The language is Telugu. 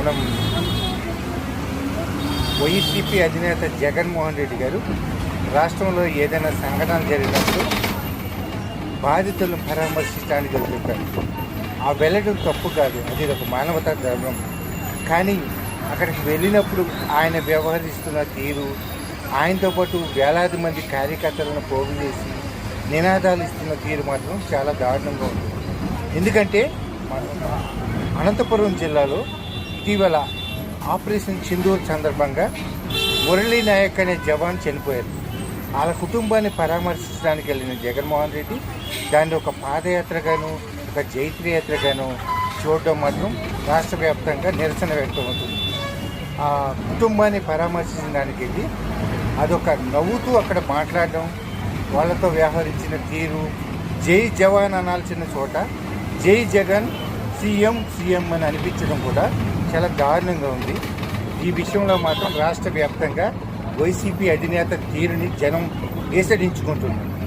మనం వైసీపీ అధినేత జగన్మోహన్ రెడ్డి గారు రాష్ట్రంలో ఏదైనా సంఘటన జరిగినప్పుడు బాధితులను పరామర్శించడానికి చెప్పారు ఆ వెళ్ళడం తప్పు కాదు. అది ఒక మానవతా ధర్మం. కానీ అక్కడికి వెళ్ళినప్పుడు ఆయన వ్యవహరిస్తున్న తీరు ఆయనతో పాటు వేలాది మంది కార్యకర్తలను పోగు చేసి నినాదాలు ఇస్తున్న తీరు మాత్రం చాలా దారుణంగా ఉంది. ఎందుకంటే మన అనంతపురం జిల్లాలో ఇటీవల ఆపరేషన్ చిందూరు సందర్భంగా మురళీ నాయక్ అనే జవాన్ చనిపోయారు. వాళ్ళ కుటుంబాన్ని పరామర్శించడానికి వెళ్ళిన జగన్మోహన్ రెడ్డి దాన్ని ఒక పాదయాత్రగాను ఒక జైత్రయాత్రగాను చూడడం మాత్రం రాష్ట్ర వ్యాప్తంగా నిరసన వ్యక్తమవుతుంది ఆ కుటుంబాన్ని పరామర్శించడానికి వెళ్ళి అదొక నవ్వుతూ అక్కడ మాట్లాడడం వాళ్ళతో వ్యవహరించిన తీరు జై జవాన్ అనాల్సిన చోట జై జగన్ సీఎం సీఎం అని అనిపించడం కూడా చాలా దారుణంగా ఉంది. ఈ విషయంలో మాత్రం రాష్ట్ర వ్యాప్తంగా వైసీపీ అధినేత తీరుని జనం వేసడించుకుంటున్నారు.